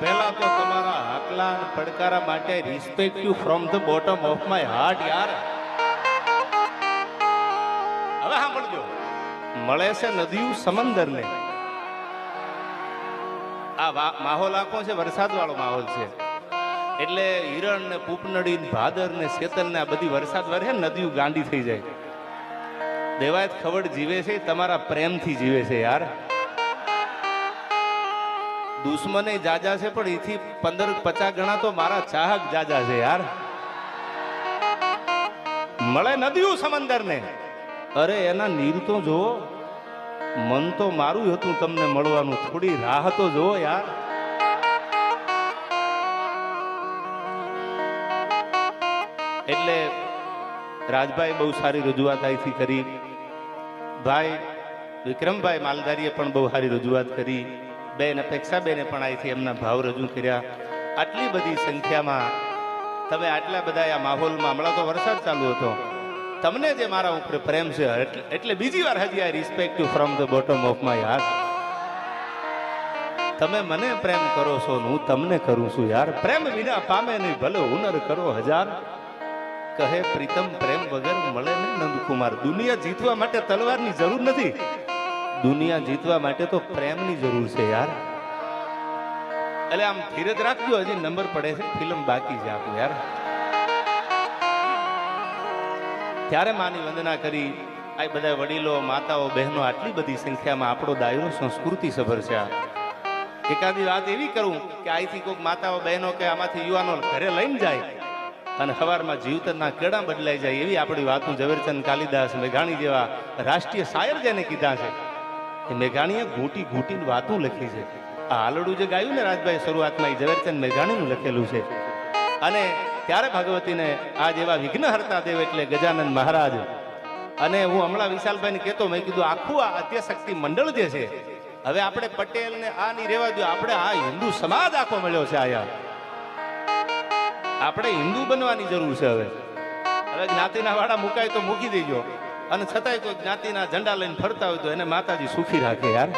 પહેલા તો તમારા હાકલા પડકારા માટે respect you from the bottom of my heart યાર. હવે સાંભળજો. મળે છે નદીયું સમંદરને. આ માહોલ આખો છે વરસાદ વાળો માહોલ છે. એટલે હિરણ ને પૂપનડી ને ભાદર ને શેતલ ને આ બધી વરસાદ વરે નદીઓ ગાંડી થઈ જાય. દેવાયત ખવડ જીવે છે તમારા પ્રેમથી જીવે છે, યાર. દુશ્મને જાજા છે, પણ એથી પંદર પચાસ ગણા તો મારા ચાહક જાજા છે યાર. મળે નદીયું સમંદર ને અરે એના નીર તો જુઓ. મન તો મારું હતું તમને મળવાનું. થોડી રાહ તો જુઓ યાર. એટલે રાજભાઈ બહુ સારી રજૂઆત અહીંથી કરી. ભાઈ, વિક્રમભાઈ માલધારીએ પણ બહુ સારી રજૂઆત કરી. બેન, અપેક્ષાબેને પણ અહીંથી એમના ભાવ રજૂ કર્યા. આટલી બધી સંખ્યામાં તમે આટલા બધા આ માહોલમાં, હમણાં તો વરસાદ ચાલુ હતો. તમને જે મારા ઉપર પ્રેમ છે, એટલે- બીજી વાર હજી I respect you from the bottom of my heart તમે મને પ્રેમ કરો છો હું તમને કરું છું યાર. પ્રેમ વિના પામે નહીં, ભલે હુનર કરો હજાર. કહે, પ્રીતમ, પ્રેમ વગર મળે ને નંદકુમાર. દુનિયા જીતવા માટે તલવારની જરૂર નથી. દુનિયા જીતવા માટે તો પ્રેમની જરૂર છે યાર. એટલે આમ ધીરજ રાખજો, હજી નંબર પડે છે, ફિલ્મ બાકી છે આપણું યાર. ત્યારે માની વંદના કરી, આ બધા વડીલો, માતાઓ, બહેનો, આટલી બધી સંખ્યામાં આપણો દાયરો સંસ્કૃતિ સભર છે આ. એકાદી વાત એવી કરું કે અહીંથી કોઈક માતાઓ, બહેનો કે આમાંથી યુવાનો ઘરે લઈને જાય અને સવારમાં જીવતરના કેડા બદલાઈ જાય એવી આપણી વાતું ઝવેરચંદ કાલિદાસ મેઘાણી જેવા રાષ્ટ્રીય શાયર જેને કીધા છે. મેઘાણીએ ઘૂંટી ઘૂંટીને વાતું લખી છે. આ આલડું જે ગાયું ને રાજભાઈ શરૂઆતમાં એ ઝવેરચંદ મેઘાણીનું લખેલું છે. અને ત્યારે ભગવતીને આ જેવા વિઘ્નહર્તા દેવ એટલે ગજાનંદ મહારાજ. અને હું હમણાં વિશાલભાઈને કહેતો, મેં કીધું, આખું આ અધ્યશક્તિ મંડળ જે છે, હવે આપણે પટેલ ને આ નહીં રહેવા દો આપણે આ હિન્દુ સમાજ આખો મળ્યો છે આયા. આપણે હિન્દુ બનવાની જરૂર છે હવે. હવે જ્ઞાતિના વાળા મુકાય તો મૂકી દેજો. અને છતાંય કોઈ જ્ઞાતિના ઝંડા લઈને ફરતા હોય તો એને માતાજી સુખી રાખે યાર.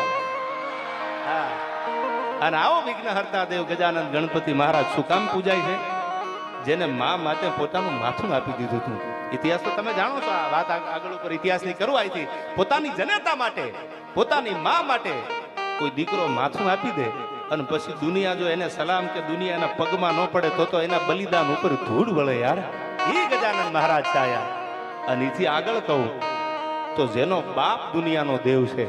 હા. અને આવો વિઘ્ન હરતા દેવ ગજાનંદ ગણપતિ મહારાજ શું કામ પૂજાય છે? જેને મા માટે પોતાનું માથું આપી દીધું હતું. ઇતિહાસ તો તમે જાણો છો, આ વાત આગ- આગળ ઉપર ઇતિહાસની કરું અહીંથી પોતાની જનતા માટે, પોતાની મા માટે કોઈ દીકરો માથું આપી દે અને પછી દુનિયા જો એને સલામ કે દુનિયા એના પગમાં ન પડે તો તો એના બલિદાન ઉપર ધૂળ વળે યાર. એ ગજાનંદ મહારાજ છે આયા અને એથી આગળ કહું તો જેનો બાપ દુનિયાનો દેવ છે,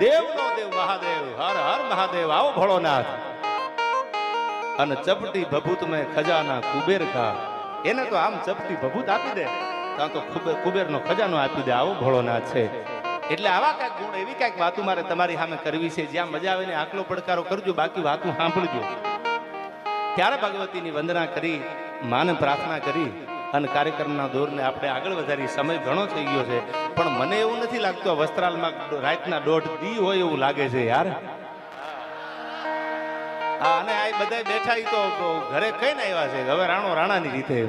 દેવનો દેવ મહાદેવ, હર હર મહાદેવ, આવો ભોળોનાથ. અને ચપટી ભભૂત મેં ખજાના કુબેર ખા. એને તો આમ ચપટી ભભૂત આપી દે ત્યાં તો કુબેર કુબેરનો ખજાનો આપી દે, આવો ભોળોનાથ છે. એટલે આવા કાંઈક ગુણ, એવી કાંઈક વાતો મારે તમારી સામે કરવી છે, જ્યાં મજા આવે ને આકલો પડકારો કરજો, બાકી વાતું સાંભળજો. ત્યારે ભગવતીની વંદના કરી, માને પ્રાર્થના કરી. અને કાર્યક્રમના દોરને આપણે આગળ વધારી સમય ઘણો થઈ ગયો છે. પણ મને એવું નથી લાગતું વસ્ત્રાલમાં રાતના દોઢ દી હોય એવું લાગે છે યાર. હા, અને આ બધા બેઠા તો ઘરે કઈ આવ્યા છે. હવે રાણો રાણાની રીતે.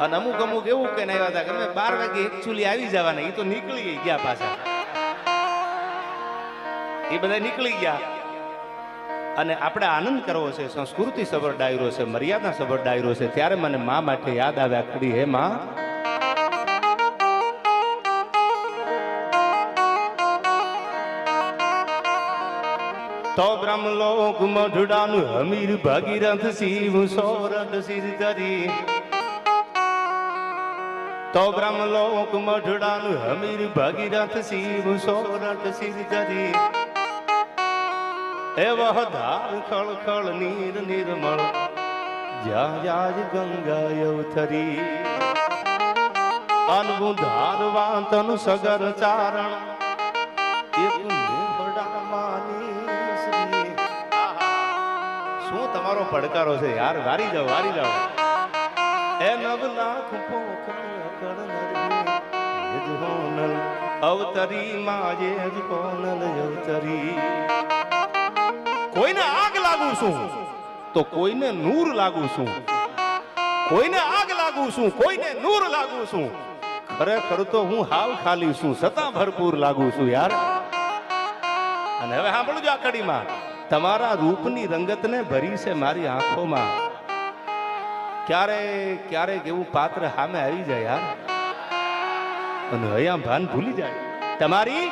અને અમુક અમુક એવું કઈ આવ્યા હતા કે બાર વાગે એકચુલી આવી જવાના. એ તો નીકળી ગયા પાછા. એ બધા નીકળી ગયા. અને આપણે આનંદ કરવો છે, સંસ્કૃતિ સભર ડાયરો છે, મર્યાદા સભર ડાયરો છે, ત્યારે મને મા માટે યાદ આવ્યા, ખડી હે મા. તો બ્રહ્મલોક મઢડાનું હમીર ભગીરથ શિવ સોરઠ શિર કરી તો બ્રહ્મલોક મઢડાનું હમીર ભગીરથ શિવ સોરઠ શિર ધરી ધાર ખળ ખળ નીર નિર્મળ. જ્યાં જાજ ગંગા યવથરી અનબુ ધારવા તન સગર ચારણ. શું તમારો પડકારો છે યાર? વારી જાઓ વારી જાઓ. એ નવ લાખ યજ અવતરી જ કોનલ અવતરી કોઈને આગ લાગુ છું, તો કોઈને નૂર લાગુ છું. કોઈને આગ લાગુ છું, કોઈને નૂર લાગુ છું. ખરેખર તો હું હાવ ખાલી છું છતાં ભરપૂર લાગુ છું યાર. અને હવે સાંભળજો આ કડીમાં. તમારા રૂપની રંગતને ભરી છે મારી આંખોમાં. ક્યારે ક્યારેક એવું પાત્ર સામે આવી જાય યાર. અને અહીંયા ભાન ભૂલી જાય. તમારી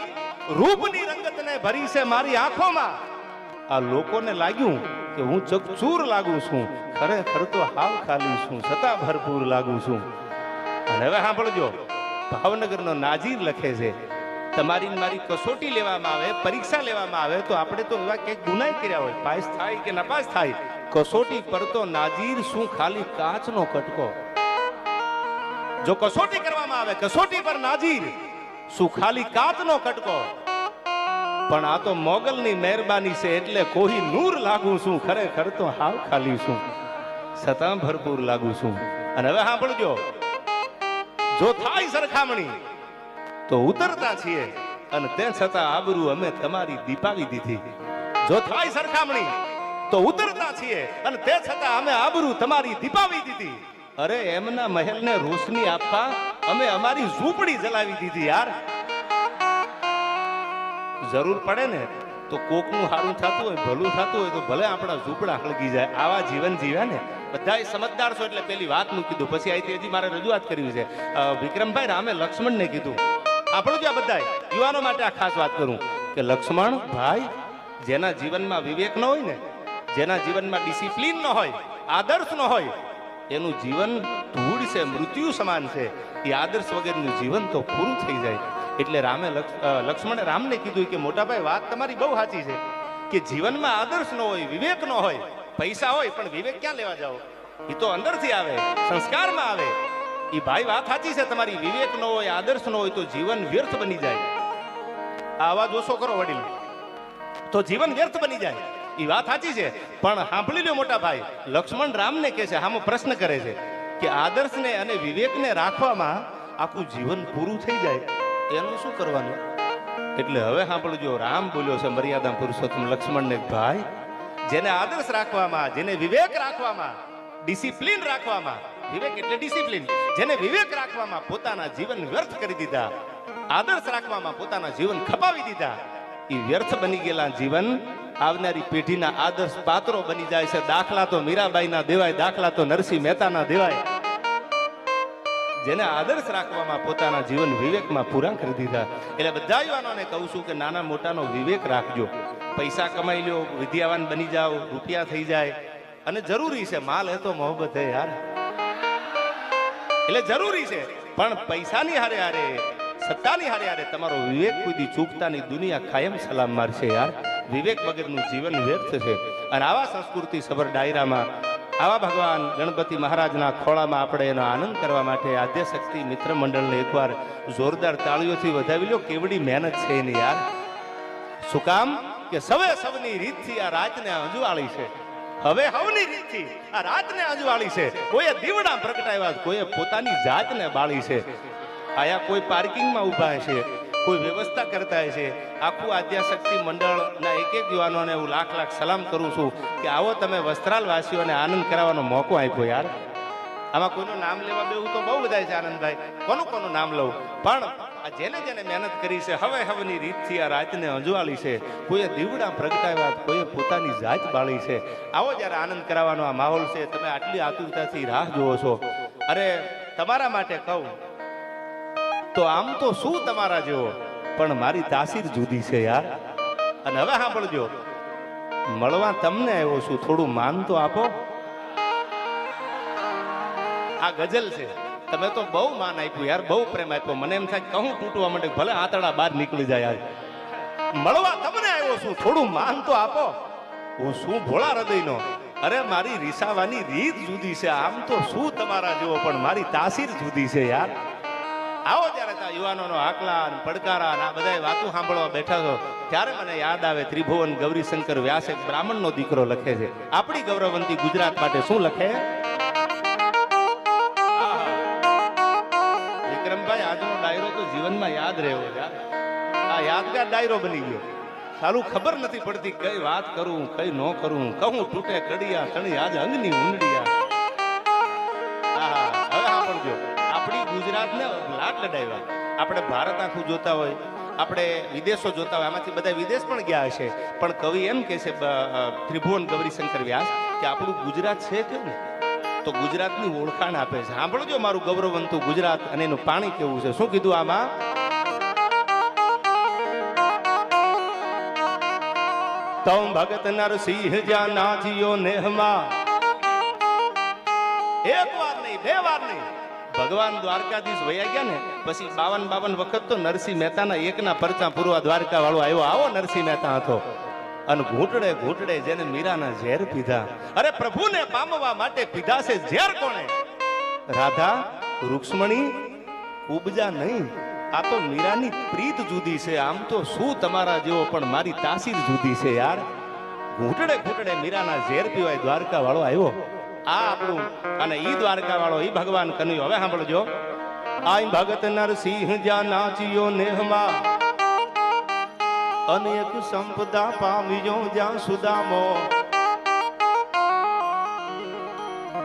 રૂપની રંગતને ભરી છે મારી આંખોમાં. આ લોકોને લાગ્યું કે હું ચકચૂર લાગુ છું. ખરેખર તો હાવ ખાલી છું, છતાં ભરપૂર લાગુ છું. અને હવે સાંભળજો, ભાવનગરનો નાજીર લખે છે, તમારી મારી કસોટી લેવામાં આવે, પરીક્ષા લેવામાં આવે, તો આપણે તો એવા કંઈક ગુનાય કર્યા હોય. પાસ થાય કે નપાસ થાય? કસોટી પર તો નાજીર શું ખાલી કાચનો કટકો? જો કસોટી કરવામાં આવે, કસોટી પર નાજીર, શું ખાલી કાચનો કટકો? પણ આ તો મોગલની મહેરબાની છે એટલે કોઈ નૂર લાગુ છું, ખરેખર તો હાવ ખાલી છું. છતાં ભરપૂર લાગુ છું. અને હવે સાંભળજો. જો થાય સરખામણી, તો ઉતરતા છીએ અને તે છતાં આબરૂ અમે તમારી દીપાવી દીધી. જો થાય સરખામણી, તો ઉતરતા છીએ અને તે છતાં અમે આબરૂ તમારી દીપાવી દીધી. અરે, એમના મહેલને રોશની આપવા અમે અમારી ઝૂંપડી જલાવી દીધી યાર. જરૂર પડે ને, તો કોકનું સારું થતું હોય, ભલું થતું હોય, તો ભલે આપણા ઝૂંપડા હળગી જાય, આવા જીવન જીવ્યા ને. બધા સમજદાર છો એટલે પેલી વાત મૂકી કીધું, પછી અહીંથી હજી મારે રજૂઆત કરવી છે. વિક્રમભાઈ રામે લક્ષ્મણને કીધું, આપણું જ આ બધા યુવાનો માટે આ ખાસ વાત કરું. કે લક્ષ્મણ, ભાઈ, જેના જીવનમાં વિવેક ન હોય ને, જેના જીવનમાં ડિસિપ્લિન ન હોય, આદર્શ ન હોય, એનું જીવન ધૂળ છે, મૃત્યુ સમાન છે. એ આદર્શ વગરનું જીવન તો પૂરું થઈ જાય. એટલે રામે લક્ષ- લક્ષ્મણે રામને કીધું કે, મોટાભાઈ, વાત તમારી બહુ સાચી છે કે જીવનમાં આદર્શ ન હોય, વિવેક ન હોય, પૈસા હોય, પણ વિવેક ક્યાં લેવા જાઓ? એ તો અંદરથી આવે, સંસ્કારમાં આવે. એ ભાઈ, વાત સાચી છે, તમારી વિવેક ન હોય, આદર્શ ન હોય, તો જીવન વ્યર્થ બની જાય. આ અવાજ ઓછો કરો વડીલ. તો જીવન વ્યર્થ બની જાય. એ વાત સાચી છે, પણ સાંભળી લો મોટા ભાઈ, લક્ષ્મણ રામને કહે છે હામો પ્રશ્ન કરે છે કે, આદર્શને અને વિવેકને રાખવામાં આખું જીવન પૂરું થઈ જાય. એનું શું કરવાનું? એટલે હવે સાંભળજો રામ બોલ્યો છે મર્યાદા પુરુષોત્તમ લક્ષ્મણને ભાઈ, જેને આદર્શ રાખવામાં, જેને વિવેક રાખવામાં, ડિસિપ્લિન રાખવામાં, વિવેક એટલે ડિસિપ્લિન, જેને વિવેક રાખવામાં પોતાના જીવન વ્યર્થ કરી દીધા, આદર્શ રાખવામાં પોતાના જીવન ખપાવી દીધા એ વ્યર્થ બની ગયેલા જીવન આવનારી પેઢીના આદર્શ પાત્રો બની જાય છે. દાખલા તો મીરાબાઈના દેવાય, દાખલા તો નરસિંહ મહેતાના દેવાય. જેને આદર્શ રાખવામાં પોતાના જીવન વિવેકમાં પૂરા કરી દીધા. એટલે બધા યુવાનોને કહું છું કે નાના મોટાનો વિવેક રાખજો. પૈસા કમાઈ લ્યો, વિદ્યાવાન બની જાઓ, રૂપિયા થઈ જાય. અને જરૂરી છે, માલ એ તો મોહબ્બત હે યાર. એટલે જરૂરી છે, પણ પૈસાની હારે હારે, સત્તાની હારે હારે તમારો વિવેક દી ચૂકતાની દુનિયા કાયમ સલામ મારશે યાર. વિવેક વગરનું જીવન વ્યર્થ છે. અને આવા સંસ્કૃતિ સભર ડાયરામાં આવા ભગવાન ગણપતિ મહારાજના ખોળામાં આપણે એનો આનંદ કરવા માટે આદ્યશક્તિ મિત્ર મંડળને એકવાર જોરદાર તાળીઓથી વધાવી લો. કેવડી મહેનત છે એની યાર. શું કામ? કે સવે સવની રીતથી આ રાતને અજવાળી છે. હવે હવની રીતથી આ રાતને અજવાળી છે. કોઈએ દીવડા પ્રગટાવ્યા, કોઈએ પોતાની જાતને બાળી છે. આયા કોઈ પાર્કિંગમાં ઊભા છે કોઈ વ્યવસ્થા કરતા છે. આખું આદ્યાશક્તિ મંડળના એક એક યુવાનોને હું લાખ લાખ સલામ કરું છું કે આવો તમે વસ્ત્રાલ વાસીઓને આનંદ કરાવવાનો મોકો આપ્યો યાર. આમાં કોઈનું નામ લેવા બેવું તો બહુ બધા છે આનંદભાઈ. કોનું કોનું નામ લઉં? પણ આ જેને જેને મહેનત કરી છે, હવે હવેની રીતથી આ રાતને અંજવાળી છે. કોઈએ દીવડા પ્રગટાવ્યા, કોઈએ પોતાની જાત બાળી છે. આવો જ્યારે આનંદ કરાવવાનો આ માહોલ છે, તમે આટલી આતુરતાથી રાહ જોવો છો. અરે, તમારા માટે કહું તો આમ તો શું તમારા જેવો? પણ મારી તાસીર જુદી છે યાર. અને હવે સાંભળજો. મળવા તમને આવ્યો છું. થોડું માન તો આપો. આ ગઝલ છે. તમે તો બહુ માન આપ્યું યાર. બહુ પ્રેમ આપ્યો. મને એમ થાય કહું તૂટવા માટે ભલે આતડા બહાર નીકળી જાય યાર. મળવા તમને આવ્યો છું. થોડું માન તો આપો. હું શું ભોળા હૃદયનો. અરે મારી રીસાવાની રીત જુદી છે. આમ તો શું તમારા જેવો? પણ મારી તાસીર જુદી છે યાર. આવો ત્યાં યુવાનોનો અને પડકારા આ બધા વાતો સાંભળવા બેઠા છો. ત્યારે મને યાદ આવે ત્રિભુવન ગૌરીશંકર વ્યાસ એક બ્રાહ્મણનો દીકરો લખે છે. આપણી ગૌરવંતી ગુજરાત માટે શું લખે? વિક્રમભાઈ આજનો ડાયરો તો જીવનમાં યાદ રહ્યો આ યાદગાર ડાયરો બની ગયો. સાલું ખબર નથી પડતી કઈ વાત કરું કઈ ન કરું. કહું તૂટે કડિયા તણી આજ અંગની ઊંડડિયા આહા, હવે સાંભળજો. આપણી ગુજરાતને લાટ લડાવ્યા. આપણે ભારત આખું જોતા હોય, આપણે વિદેશો જોતા હોય, આમાંથી બધા વિદેશ પણ ગયા હશે. પણ કવિ એમ કે છે ત્રિભુવન ગૌરીશંકર વ્યાસ, કે આપણું ગુજરાત છે કેવું તો ગુજરાતની ઓળખાણ આપે છે. સાંભળજો મારું ગૌરવવંતું ગુજરાત અને એનું પાણી કેવું છે. શું કીધું આમાં? તમ ભગત નરસિંહ જ્યાં નાચિયો નેહમાં. એક વાર નહીં, બે વાર નહીં. ભગવાન દ્વારકાધીશ વયા ગયા ને, પછી બાવન બાવન વખત તો નરસિંહ મહેતાના એકના પરચા પૂરવા દ્વારકા વાળો આવ્યો. આવો નરસિંહ મહેતા હતો અને ઘૂંટડે ઘૂંટડે જેને મીરાના ઝેર પીધા. અરે પ્રભુને પામવા માટે પીધા છે ઝેર કોણે? રાધા, રૂક્ષ્મણી ઉપજા નહીં. આ તો મીરાની પ્રીત જુદી છે. આમ તો શું તમારા જેવો પણ મારી તાસીર જુદી છે યાર. ઘૂંટડે ઘૂંટડે મીરાના ઝેર પીવાય દ્વારકા વાળો આવ્યો. આ આપણું અને ઈ દ્વારકા વાળો ઈ ભગવાન કનૈયો. હવે સાંભળજો. આઈ ભગત નરસિંહ જ્યાં નાચિયો નેહમાં. અનેક સંપદા પામ્યો જ્યાં સુદામો.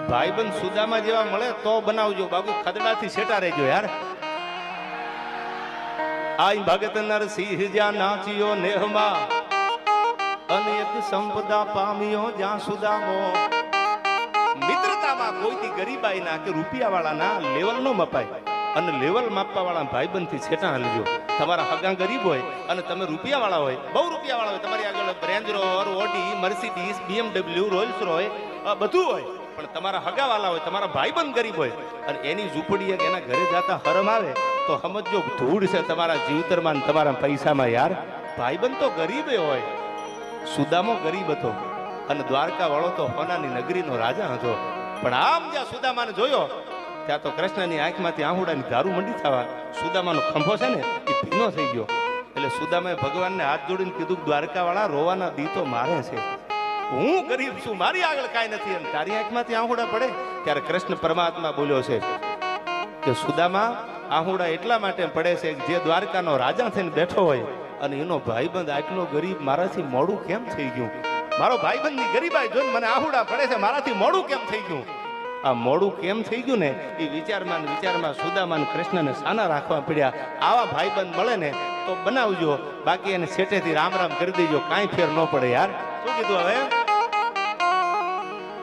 ભાઈબંધ સુદામા જેવા મળે તો બનાવજો. બાબુ ખદડાથી સેટા રહેજો યાર. આઈ ભગત નરસિંહ જ્યાં નાચિયો નેહમાં. અનેક સંપદા પામ્યો જ્યાં સુદામો. મિત્રતામાં કોઈથી ગરીબાઈ ના કે રૂપિયા વાળાના લેવલ નો મપાય. અને લેવલ માપવા વાળા ભાઈબંધથી છેટા હાલજો. તમારા હગા ગરીબ હોય અને તમે રૂપિયા વાળા હોય, બહુ રૂપિયા વાળા હોય, તમારી આગળ Range Rover Audi Mercedes BMW Rolls Royce બધું હોય. પણ તમારા હગા વાળા હોય, તમારા ભાઈબંધ ગરીબ હોય, અને એની ઝૂંપડી એના ઘરે જતા હરમ આવે, તો સમજો ધૂળ છે તમારા જીવતરમાં તમારા પૈસામાં યાર. ભાઈબંધ તો ગરીબે હોય. સુદામો ગરીબ હતો. અને દ્વારકા વાળો તો હોનાની નગરીનો રાજા હતો. પણ આમ જ્યાં સુદામાને જોયો, ત્યાં તો કૃષ્ણની આંખમાંથી આહુડાની દારૂ મંડી થવા સુદામાનો ખંભો છે ને, એ ભીનો થઈ ગયો. એટલે સુદામાએ ભગવાનને હાથ જોડીને કીધું, દ્વારકાવાળા દ્વારકા વાળા રોવાના દી તો મારે છે. હું ગરીબ છું, મારી આગળ કાંઈ નથી. અને તારી આંખમાંથી આહુડા પડે, ત્યારે કૃષ્ણ પરમાત્મા બોલ્યો છે કે, સુદામા, આહુડા એટલા માટે પડે છે જે દ્વારકાનો રાજા થઈને બેઠો હોય અને એનો ભાઈબંધ આટલો ગરીબ, મારાથી મોડું કેમ થઈ ગયું? મારો ભાઈબંધની ગરીબાઈ જોઈને મને આહુડા પડે છે, મારાથી મોડું કેમ થઈ ગયું? આ મોડું કેમ થઈ ગયું ને, એ વિચારમાં વિચારમાં સુદામાન કૃષ્ણને સાના રાખવા પડ્યા. આવા ભાઈબંધ મળે ને, તો બનાવજો, બાકી એને સેટેથી રામ રામ કરી દેજો, કાંઈ ફેર ન પડે યાર. શું કીધું હવે?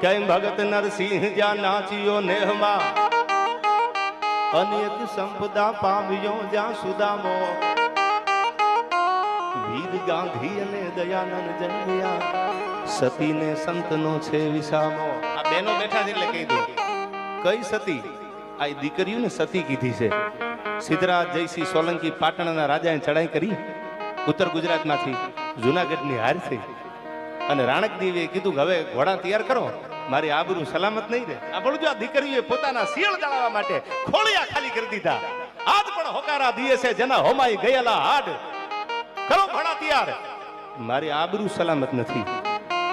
કેમ ભગત નરસિંહ જ્યાં નાચ્યો નેહમાં? અનેક સંપદા પામ્યો જ્યાં સુદામો. વીર ગાંધી અને દયાનંદ જન્મ્યા. સતીને સંતનો છે વિસામો. આ બેનો બેઠા છે એટલે કહી દઉં. કઈ સતી? આ દીકરીઓને સતી કીધી છે. સિદ્ધરાજ જયસિંહ સોલંકી પાટણના રાજાએ ચડાઈ કરી. ઉત્તર ગુજરાતમાંથી જુનાગઢની હાર થઈ. અને એ કીધું કે હવે ઘોડા તૈયાર કરો. મારી આબરૂ સલામત નહીં રહે. આ જો આ દીકરીઓએ પોતાના શિયળ જાળવા માટે ખોળિયા ખાલી કરી દીધા. આજ પણ હોકારા દીએ છે જેના હોમાઈ ગયેલા હાડ. કરો ઘોડા તૈયાર. મારી આબરૂ સલામત નથી.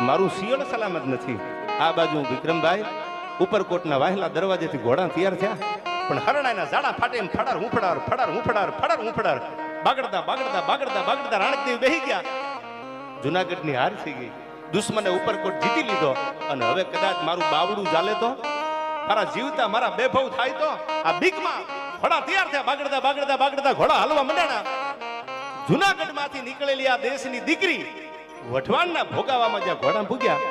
મારું સિયળ સલામત નથી. આ બાજુ વિક્રમભાઈ, ઉપરકોટના વાહેલા દરવાજેથી ઘોડા તૈયાર થયા. પણ હરણાના ઝાડા ફાટે એમ ફડાર હુંફડાર ફડાર હુંફડાર ફડાર હુંફડાર બાગડતા બાગડતા બાગડતા બાગડતા રાણકદેવ બેહી ગયા. જુનાગઢની હાર થઈ ગઈ. દુશ્મને ઉપરકોટ જીતી લીધો. અને હવે કદાચ મારું બાવડું ચાલે તો? મારા જીવતા, મારા બેભવ થાય તો? આ બીકમાં ઘોડા તૈયાર થયા. બાગડતા બાગડતા બાગડતા ઘોડા હાલવા મંડ્યાના જુનાગઢમાંથી નીકળેલી આ દેશની દીકરી વઢવાણના ભોગાવામાં જ્યાં ઘોડા ભૂગ્યા,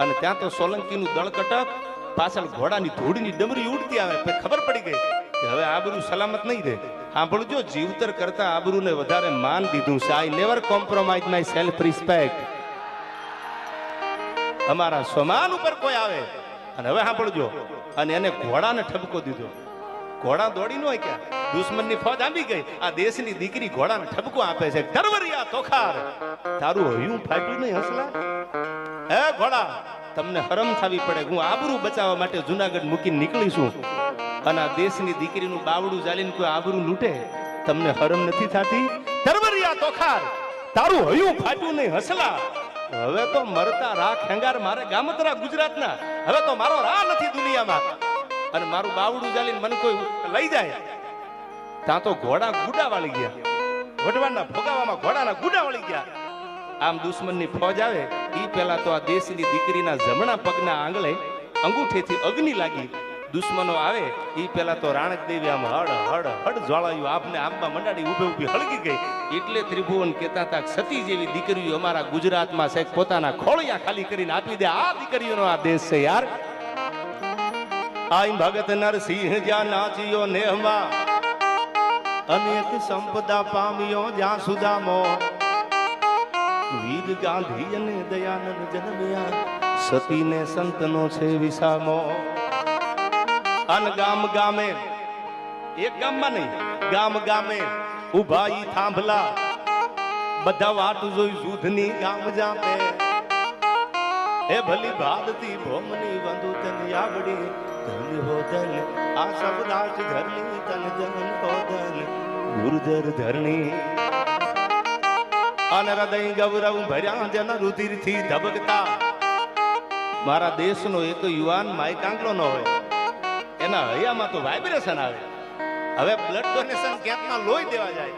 અને ત્યાં તો સોલંકીનું દળકટક પાછળ ઘોડાની ધૂળની ડમરી ઉડતી આવે પછી ખબર પડી ગઈ કે હવે આબરૂ સલામત નહીં રહે. સાંભળજો, જીવતર કરતા આબરૂને વધારે માન દીધું છે. I never compromise my self respect અમારા સમાન ઉપર કોઈ આવે. અને હવે સાંભળજો, અને એને ઘોડાને ઠપકો દીધો. ઘોડા દોડી નો ક્યાં દુશ્મનની ફોજ આંબી ગઈ. આ દેશની દીકરી ઘોડાને ઠપકો આપે છે. તરવરિયા તોખાર. તારું હયું ફાટ્યું નહીં, હસલા? હે ઘોડા, તમને હરમ થવી પડે. હું આબરૂ બચાવવા માટે જુનાગઢ મૂકીને નીકળીશું અને આ દેશની દીકરીનું બાવડું ચાલીને કોઈ આબરૂ લૂટે? તમને હરમ નથી થતી? તરવરિયા તોખાર. તારું હયું ફાટ્યું નહીં, હસલા? હવે તો મરતા રાખ, હેંગાર મારે ગામતરા ગુજરાતના. હવે તો મારો રા નથી દુનિયામાં. અને મારું બાવડું ચાલીને મને કોઈ લઈ જાય. ત્યાં તો ઘોડા ગુડા વાળી ગયા. વઢવાણના ભોગાવામાં ઘોડાના ગુડા વાળી ગયા. આમ દુશ્મનની ફોજ આવે એ પહેલા તો આ દેશની દીકરીના જમણા પગના આંગળે અંગૂઠેથી અગ્નિ લાગી. દુશ્મનો આવે એ પહેલા તો રાણક દેવી આમ હડ હડ હડ જ્વાળાયું, આપને આંબા મંડાડી ઊભે ઊભી હળગી ગઈ. એટલે ત્રિભુવન કહેતા હતા સતી જેવી દીકરીઓ અમારા ગુજરાતમાં સાહેબ પોતાના ખોળિયા ખાલી કરીને આપી દે. આ દીકરીઓનો આ દેશ છે યાર. આઈ ભગત નરસિંહ જ્યાં નાચ્યો નેહમાં અનેક સંપદા પામ્યો જ્યાં સુદામો. વીર ગાંધી અને દયાનંદ જન્મ્યા. સતીને સંતનો છે વિસામો. અન ગામ ગામે, એક ગામમાં નહીં, ગામ ગામે ઊભા ઈ થાંભલા. બધા વાટ જોઈ જૂથની ગામ જામે. એ ભલી ભાદતી ભોમની વંદુ તન આવડી ધન હો ધન આ શબ્દાર્થ ધરણી તન ધન હો ધન ગુરુધર ધરણી અન હૃદય ગૌરવ ભર્યા જન રુધિરથી ધબકતા મારા દેશનો એક યુવાન માયકાંગલો ન હોય, એના હૈયામાં તો વાઇબ્રેશન આવે. હવે બ્લડ ડોનેશન કેમ્પમાં લોહી દેવા જાય.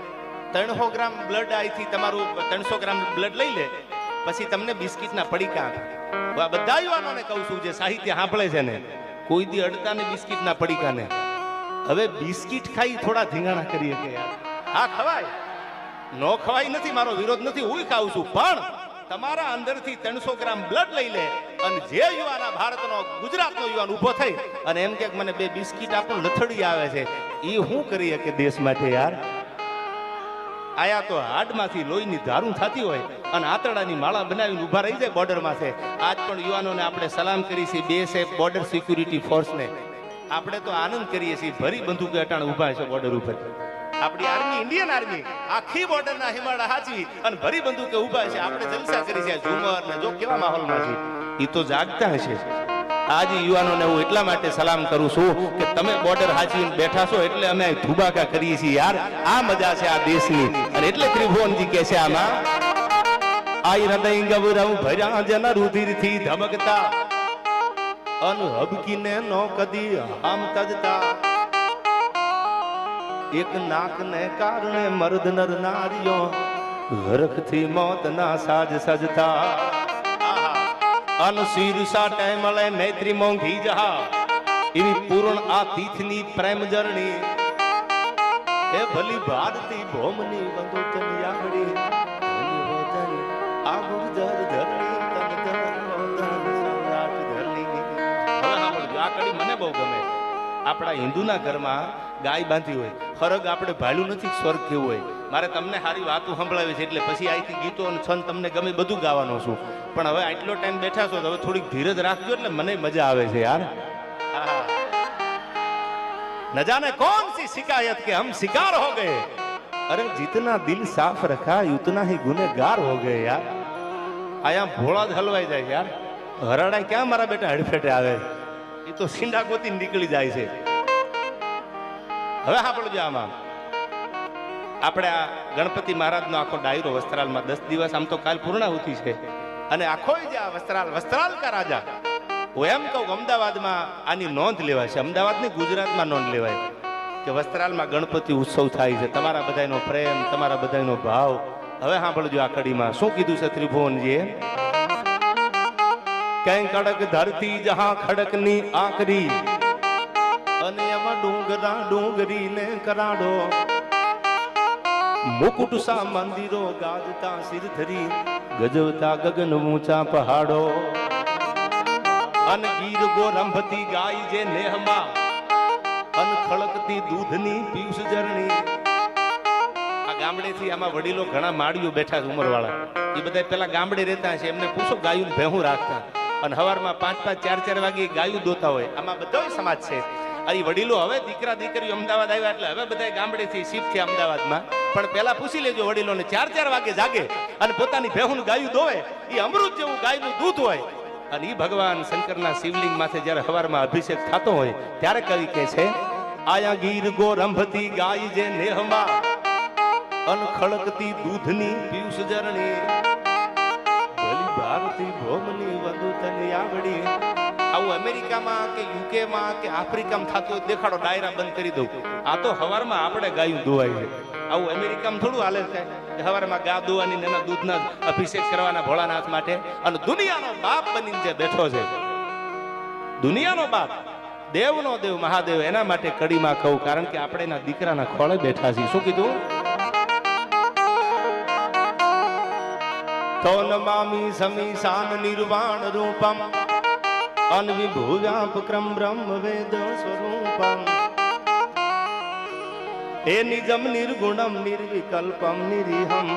ત્રણસો ગ્રામ બ્લડ આઈથી તમારું ત્રણસો ગ્રામ બ્લડ લઈ લે, પછી તમને બિસ્કિટના પડીકા બધા યુવાનોને કહું છું, જે સાહિત્ય સાંભળે છે ને કોઈ દી અડતા ને પડી કાને. હવે બિસ્કિટ ખાઈ થોડા ધીંગાણા કરીએ કે યાર. હા ખવાય. નો ખવાય નથી મારો વિરોધ નથી હું ખાઉં છું. પણ તમારા અંદરથી ત્રણસો ગ્રામ બ્લડ લઈ લે અને જે યુવાન આ ભારતનો ગુજરાતનો યુવાન ઊભો થઈ અને એમ કે મને બે બિસ્કિટ આપો લથડી આવે છે. એ હું કરી શકે દેશ માટે યાર? આયા તો હાડમાંથી લોહીની ધારું થતી હોય અને આતરડાની માળા બનાવીને ઊભા રહી જાય બોર્ડરમાં છે. આજ પણ યુવાનોને આપણે સલામ કરી છીએ બે છે બોર્ડર સિક્યુરિટી ફોર્સને. આપણે તો આનંદ કરીએ છીએ, ભરી બંદૂક અટાણ ઊભા છે બોર્ડર ઉપર. આપણી આર્મી, ઇન્ડિયન આર્મી, આખી બોર્ડરના હિમાળા હાચવી અને ભરી બંદૂકે ઊભા છે. આપણે જલસા કરી છે ઝુમર ને જો કેવા માહોલમાં છે એ તો જાગતા હશે. આજ યુવાનોને હું એટલા માટે સલામ કરું છું કે તમે બોર્ડર હાચવીને બેઠા છો એટલે અમે ધુબાકા કરીએ છીએ યાર. આ મજા છે આ દેશની. અને એટલે ત્રિભુવનજી કહે છે આમાં, આઈ હૃદય ગૌરવ ભર્યા જન રુધિરથી ધબકતા અન હબકીને નો કદી હામ તજતા. એક નાકને કારણે મર્દ નર નારીઓ હરખથી મોતના સાજ સજતા. અન ટાઈમ ટેમળે મૈત્રી મોંઘી જહા. એવી પૂર્ણ આ તીથની પ્રેમ જરણી. એ ભલી ભારતી ભોમની બંધુ તન યાગડી હો આ ગુર્જર ધરણી તન હો ધરણી મને બહુ ગમે. આપણા હિન્દુના ઘરમાં ગાય બાંધી હોય. ખરગ આપણે ભાલ્યું નથી, સ્વર્ગ કેવું હોય? મારે તમને સારી વાતો સંભળાવી છે એટલે પછી અહીંથી ગીતો અને છંદ તમને ગમે બધું ગાવાનો છું. પણ હવે આટલો ટાઈમ બેઠા છો તો હવે થોડીક ધીરજ રાખજો એટલે મને મજા આવે છે યાર. ન જાને કોણ સી શિકાયત કે હમ શિકાર હો ગયે? અરે જીતના દિલ સાફ રખા ઉતના હી ગુનેગાર હો ગયે યાર. આયા ભોળા જ હલવાઈ જાય યાર. હરાડા ક્યાં મારા બેટા હડફેટે આવે? એ તો સિંડા ગોતી નીકળી જાય છે. હવે હા પડજો આમાં. આપણે આ ગણપતિ મહારાજનો આખો ડાયરો વસ્ત્રાલમાં દસ દિવસ, આમ તો કાલ પૂર્ણાહુતિ છે. અને આખો જે આ વસ્ત્રાલ વસ્ત્રાલ કા રાજા, હું એમ કહું અમદાવાદમાં આની નોંધ લેવાય છે. અમદાવાદની ગુજરાતમાં નોંધ લેવાય કે વસ્ત્રાલમાં ગણપતિ ઉત્સવ થાય છે. તમારા બધાનો પ્રેમ, તમારા બધાનો ભાવ. હવે સાંભળજો આ કડીમાં. શું કીધું છે ત્રિભુવનજીએ? કઈ કડક ધરતી જહા ખડકની આકરી અને એમાં ડુંગરા ડુંગરી ને કરાડો. મુકુટ સા મંદિરો ગાજતા સિરધરી ગજવતા ગગન ઊંચા પહાડો અન ગીર ગોરંભતી ગાય જે નેહમાં અન ખળકતી દૂધની પીયુષ જરણી આ ગામડેથી આમાં વડીલો ઘણા માળીઓ બેઠા છે ઉંમરવાળા. એ બધા પેલા ગામડે રહેતા છે એમને પૂછો ગાયું ભેહું રાખતા. અને સવારમાં પાંચ પાંચ, ચાર ચાર વાગે ગાયું દોતા હોય. આમાં બધો સમાજ છે. આ વડીલો હવે દીકરા, દીકરીઓ અમદાવાદ આવ્યા એટલે હવે બધા ગામડેથી શિફ્ટ થયા અમદાવાદમાં. પણ પેલા પૂછી લેજો વડીલોને, ચાર ચાર વાગે જાગે અને પોતાની ભેહું ગાયું દોવે એ અમૃત જેવું ગાયનું દૂધ હોય. અને એ ભગવાન શંકરના શિવલિંગ માથે જ્યારે હવારમાં અભિષેક થતો હોય, ત્યારે કવિ કહે છે, આયા ગીર ગોરંભતી ગાય જે નેહમાં અન ખળકતી દૂધની પિયુષ જરણી ભલી ભારતી ભોમની વધુ તને આવડી. આવું અમેરિકામાં કે યુકેમાં કે આફ્રિકામાં થતું હોય દેખાડો, ડાયરા બંધ કરી દઉં. આ તો હવારમાં આપણે ગાયું ધોવાય છે. આવું અમેરિકામાં થોડું હાલે છે. હવારમાં ગા દોવાની એના દૂધના અભિષેક કરવાના ભોળાનાથ માટે અને દુનિયાનો બાપ બનીને જે બેઠો છે. દુનિયાનો બાપ, દેવનો દેવ, મહાદેવ, એના માટે કડીમાં કહું, કારણ કે આપણે એના દીકરાના ખોળે બેઠા છીએ. શું કીધું? તો નમામી સમી સાન નિર્વાણ રૂપમ અનવિભૂવ્યાપક્રમ બ્રહ્મ વેદ સ્વરૂપમ. એ નિજમ નિર્ગુણમ નિર્વિકલ્પમ નિરીહમ.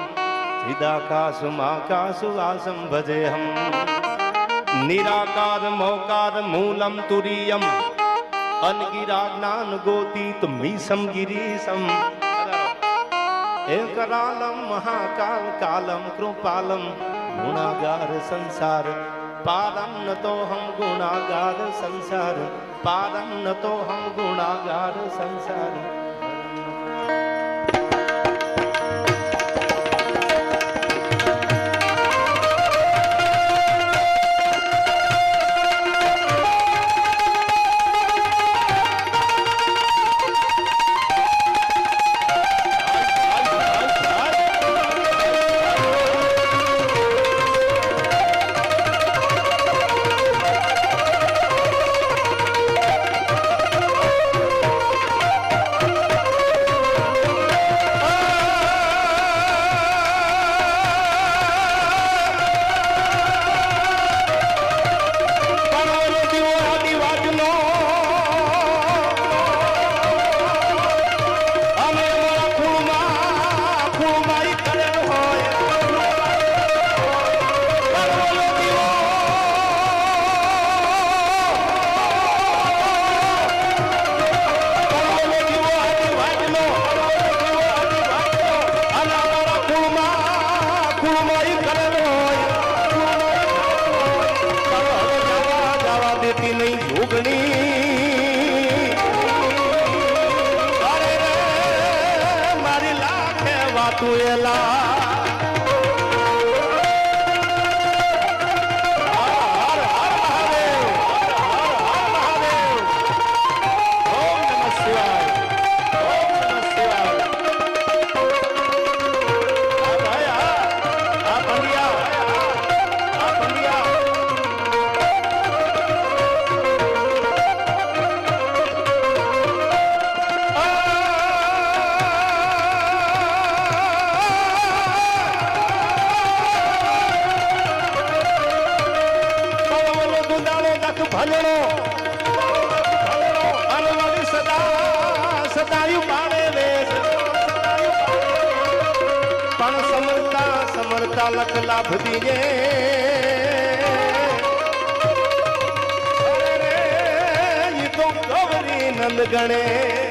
ચિદાકાશમાકાશવાસમ ભજેહમ. નિરાકાર મોકાર મૂલમ તુરીયમ. અનગિરા જ્ઞાન ગોતીત મીસમ ગિરીશમ. એકરાલમ મહાકાલ કાલમ કૃપાલમ. ગુણાગાર સંસાર पादम न तो हम गुणागार संसार पादम न तो हम गुणागार संसार তুয়লা પણ સમરતા સમરતા લખ લાભ દીજે ગૌરી નંદ ગણે.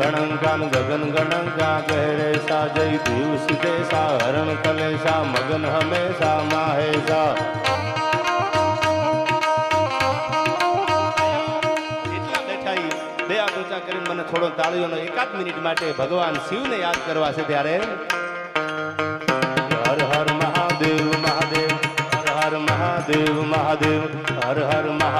ભેર ગગન ગહેરે સા જય દેવ સિદ્ધેશા હરણ કલેશા, મગન હમેશા માહેશા. બે ઊંચા કરીને મને થોડો તાળીઓનો એકાદ મિનિટ માટે ભગવાન શિવને યાદ કરવા છે ત્યારે. હર હર મહાદેવ મહાદેવ, હર હર મહાદેવ મહાદેવ, હર હર મહાદેવ